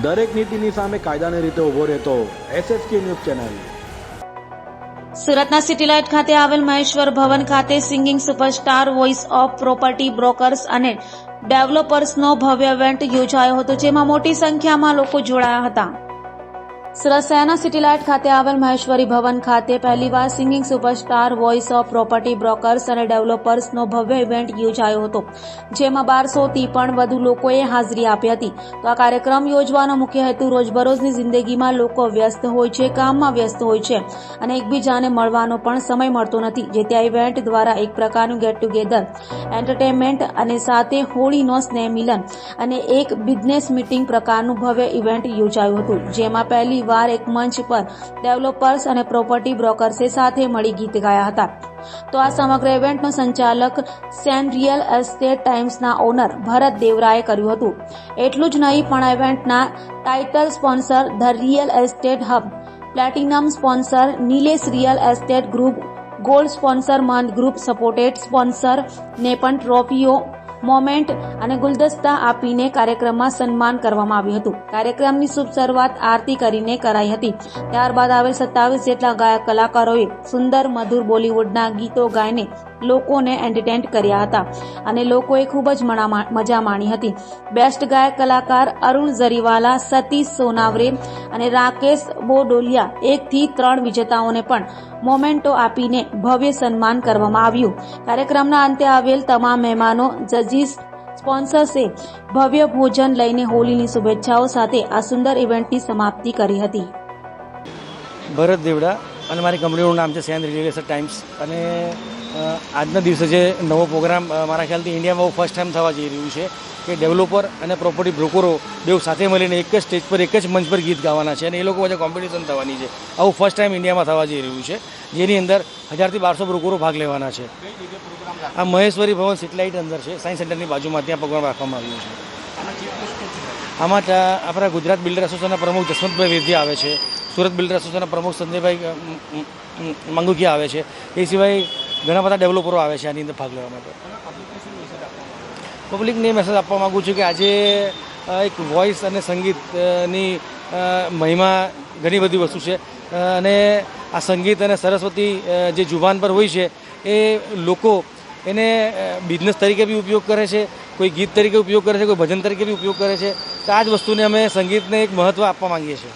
દરેક નીતિની સામે કાયદાની રીતે ઊભો રહેતો એસએસકે ન્યૂઝ ચેનલ. સુરતના સિટીલાઇટ ખાતે આવેલ મહેશ્વર ભવન ખાતે singing superstar, voice of property brokers અને ડેવલપર્સનો ભવ્ય ઇવેન્ટ યોજાયો હતો, જેમાં મોટી સંખ્યામાં લોકો જોડાયા હતા. શહેરના સિટીલાઇટ ખાતે આવેલ મહેશ્વરી ભવન ખાતે પહેલીવાર singing superstar, voice of property brokers અને ડેવલપર્સનો ભવ્ય ઇવેન્ટ યોજાયો હતો, જેમાં બારસોથી પણ વધુ લોકોએ હાજરી આપી હતી. તો આ કાર્યક્રમ યોજવાનો મુખ્ય હેતુ રોજબરોજની જિંદગીમાં લોકો વ્યસ્ત હોય છે, કામમાં વ્યસ્ત હોય છે અને એકબીજાને મળવાનો પણ સમય મળતો નથી જેથી આ ઇવેન્ટ દ્વારા એક પ્રકારનું ગેટ ટુગેધર એન્ટરટેનમેન્ટ અને સાથે હોળીનો સ્નેહ મિલન અને એક બિઝનેસ મીટિંગ પ્રકારનું ભવ્ય ઇવેન્ટ યોજાયું હતું, જેમાં પહેલી વાર એક મંચ પર ડેવલપર્સ અને પ્રોપર્ટી બ્રોકર્સે સાથે મળી ગીત ગાયા હતા. તો આ સમગ્ર ઇવેન્ટનો સંચાલક સેન રિયલ એસ્ટેટ ટાઈમ્સના ઓનર ભરત દેવરાએ કર્યું હતું. એટલું જ નહીં, પણ ઇવેન્ટના title sponsor the real estate hub, platinum sponsor Nilesh real estate group, gold sponsor month group supported sponsor ને પણ ટ્રોફીઓ મોમેન્ટ અને ગુલદસ્તા આપીને કાર્યક્રમમાં સન્માન કરવામાં આવ્યું હતું. કાર્યક્રમની શુભ શરૂઆત આરતી કરીને કરાઈ હતી. ત્યારબાદ આવેલ સત્તાવીસ જેટલા ગાયક કલાકારોએ સુંદર મધુર બોલીવુડના ગીતો ગાઈને લોકોને એન્ટરટેન કર્યા હતા. અને લોકોએ ખૂબ જ મજા માણી હતી. બેસ્ટ ગાયક કલાકાર અરુણ ઝરીવાલા, સતીશ સોનાવરે અને રાકેશ બોડોલિયા એકથી ત્રણ વિજેતાઓને પણ મોમેન્ટો આપીને ભવ્ય સન્માન કરવામાં આવ્યું. કાર્યક્રમના અંતે આવેલ તમામ મહેમાનો, જજીસ, સ્પોન્સર્સે ભવ્ય ભોજન લઈને હોલીની શુભેચ્છાઓ સાથે આ સુંદર ઇવેન્ટની સમાપ્તિ કરી હતી. ભરત દેવડા અને મારી કંપનીનું નામ છે સેન રિયલ ટાઈમ્સ. અને આજના દિવસે જે નવો પ્રોગ્રામ મારા ખ્યાલથી ઇન્ડિયામાં ફર્સ્ટ ટાઈમ થવા જઈ રહ્યું છે કે ડેવલપર અને પ્રોપર્ટી બ્રોકરો બેઉ સાથે મળીને એક જ સ્ટેજ પર એક જ મંચ પર ગીત ગાવાના છે અને એ લોકો વચ્ચે કોમ્પિટિશન થવાની છે આવું ફર્સ્ટ ટાઈમ ઇન્ડિયામાં થવા જઈ રહ્યું છે જેની અંદર હજારથી બારસો બ્રોકરો ભાગ લેવાના છે આ મહેશ્વરી ભવન સેટેલાઇટ અંદર છે સાયન્સ સેન્ટરની બાજુમાં ત્યાં પ્રોગ્રામ રાખવામાં આવ્યો છે આમાં આપણા ગુજરાત બિલ્ડર એસોસિએશનના પ્રમુખ જસવંતભાઈ વેદ્યા આવે છે સુરત બિલ્ડર એસોસિએશનના પ્રમુખ સંજયભાઈ મંગુકિયા આવે છે એ સિવાય ઘણા બધા ડેવલપરો આવે છે આની અંદર ભાગ લેવા માટે. પબ્લિકને મેસેજ આપવા માગું છું કે આજે એક વોઇસ અને સંગીતની મહિમા ઘણી બધી વસ્તુ છે. અને આ સંગીત અને સરસ્વતી જે જુબાન પર હોય છે, એ લોકો એને બિઝનેસ તરીકે બી ઉપયોગ કરે છે, કોઈ ગીત તરીકે ઉપયોગ કરે છે, કોઈ ભજન તરીકે બી ઉપયોગ કરે છે. તો આ જ વસ્તુને અમે સંગીતને એક મહત્ત્વ આપવા માંગીએ છીએ.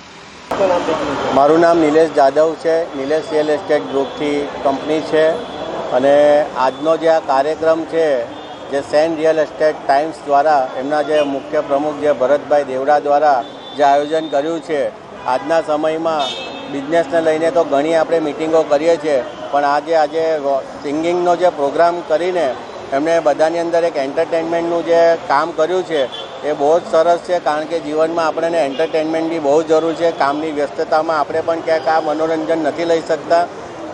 મારું નામ નિલેશ જાદવ છે. નિલેશ રિયલ એસ્ટેટ ગ્રુપથી કંપની છે. અને આજનો જે આ કાર્યક્રમ છે, જે સેન રિયલ એસ્ટેટ ટાઈમ્સ દ્વારા, એમના જે મુખ્ય પ્રમુખ જે ભરતભાઈ દેવડા દ્વારા જે આયોજન કર્યું છે, આજના સમયમાં બિઝનેસને લઈને તો ઘણી આપણે મિટિંગો કરીએ છીએ, પણ આજે આજે સિંગિંગનો જે પ્રોગ્રામ કરીને એમણે બધાની અંદર એક એન્ટરટેનમેન્ટનું જે કામ કર્યું છે, એ બહુ જ સરસ છે, કારણ કે જીવનમાં આપણને એન્ટરટેનમેન્ટની બહુ જરૂર છે, કામની વ્યસ્તતામાં આપણે પણ ક્યાંક આ મનોરંજન નથી લઈ શકતા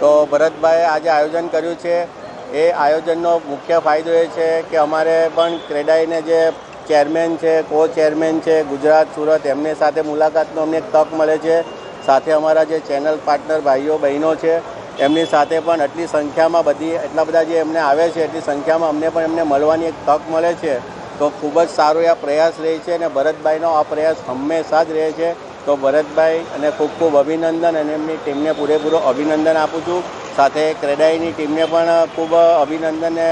તો ભરતભાઈએ આજે આયોજન કર્યું છે. એ આયોજનનો મુખ્ય ફાયદો એ છે કે અમારે પણ ક્રેડાઈને જે ચેરમેન છે કો ચેરમેન છે, ગુજરાત, સુરત, એમની સાથે મુલાકાતનો અમને તક મળે છે. સાથે અમારા જે ચેનલ પાર્ટનર ભાઈઓ, બહેનો છે, એમની સાથે પણ આટલી સંખ્યામાં બધી, એટલા બધા જે એમને આવે છે, એટલી સંખ્યામાં અમને પણ એમને મળવાની એક તક મળે છે. તો ખૂબ જ સારો આ પ્રયાસ રહે છે અને ભરતભાઈનો આ પ્રયાસ હંમેશા જ રહે છે. તો ભરતભાઈ અને ખૂબ ખૂબ અભિનંદન અને એમની ટીમને પૂરેપૂરો અભિનંદન આપું છું. સાથે ક્રેડાઈની ટીમને પણ ખૂબ અભિનંદન અને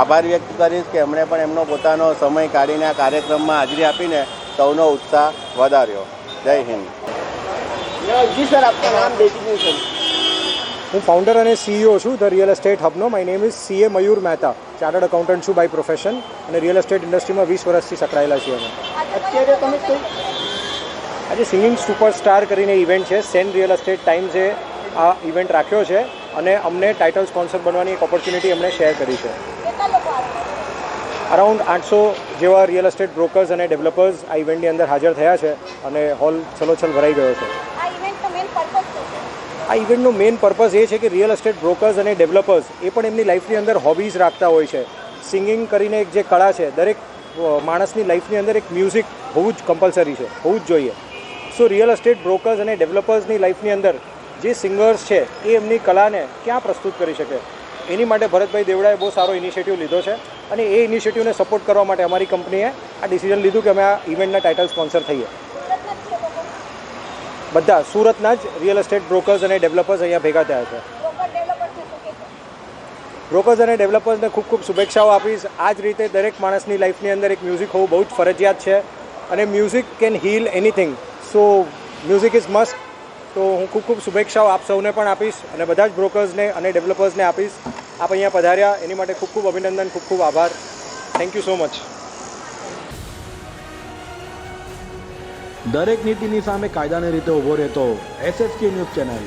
આભાર વ્યક્ત કરીશ કે એમણે પણ એમનો પોતાનો સમય કાઢીને આ કાર્યક્રમમાં હાજરી આપીને સૌનો ઉત્સાહ વધાર્યો. જય હિન્દ. જી સર નામ ડેઝિગ્નેશન હું ફાઉન્ડર અને સીઈઓ છું the real estate હબનો my name is CA Mayur Mehta chartered accountant છું બાય પ્રોફેશન અને રિયલ એસ્ટેટ ઇન્ડસ્ટ્રીમાં વીસ વર્ષથી સંકળાયેલા છીએ અમે. અત્યારે તમે કઈ આજે સિંગિંગ સુપરસ્ટાર કરીને ઇવેન્ટ છે. સેન રિયલ એસ્ટેટ ટાઈમ્સે આ ઇવેન્ટ રાખ્યો છે અને અમને ટાઇટલ સ્પોન્સર બનવાની એક ઓપોર્ચ્યુનિટી અમને શેર કરી છે. અરાઉન્ડ આઠસો જેવા રિયલ એસ્ટેટ બ્રોકર્સ અને ડેવલપર્સ આ ઇવેન્ટની અંદર હાજર થયા છે અને હોલ છલોછલ ભરાઈ ગયો છે. આ ઇવેન્ટનો મેઇન પર્પઝ એ છે કે રિયલ એસ્ટેટ બ્રોકર્સ અને ડેવલપર્સ એ પણ એમની લાઈફની અંદર હોબીઝ રાખતા હોય છે. સિંગિંગ કરીને એક જે કળા છે, દરેક માણસની લાઈફની અંદર એક મ્યુઝિક હોવું જ કમ્પલસરી છે, હોવું જ જોઈએ. સો રિયલ એસ્ટેટ બ્રોકર્સ અને ડેવલપર્સની લાઈફની અંદર જે સિંગર્સ છે, એ એમની કલાને ક્યાં પ્રસ્તુત કરી શકે? એની માટે ભરતભાઈ દેવડાએ બહુ સારો ઇનિશિયેટિવ લીધો છે અને એ ઇનિશિયેટિવને સપોર્ટ કરવા માટે અમારી કંપનીએ આ ડિસિઝન લીધું કે અમે આ ઇવેન્ટના ટાઇટલ સ્પોન્સર થઈએ. બધા સુરતના જ રિયલ એસ્ટેટ બ્રોકર્સ અને ડેવલપર્સ અહીંયા ભેગા થયા છે. બ્રોકર્સ અને ડેવલપર્સને ખૂબ ખૂબ શુભેચ્છાઓ આપીશ. આ જ રીતે દરેક માણસની લાઈફની અંદર એક મ્યુઝિક હોવું બહુ જ ફરજિયાત છે. અને music can heal anything so music is must તો હું ખૂબ ખૂબ શુભેચ્છાઓ આપ સૌને પણ આપીશ અને બધા જ બ્રોકર્સને અને ડેવલપર્સને આપીશ. આપ અહીંયા પધાર્યા. એની માટે ખૂબ ખૂબ અભિનંદન, ખૂબ ખૂબ આભાર. થેન્ક યુ સો મચ દરેક નીતિની સામે કાયદાની રીતે ઊભો રહેતો એસએસકે ન્યૂઝ ચેનલ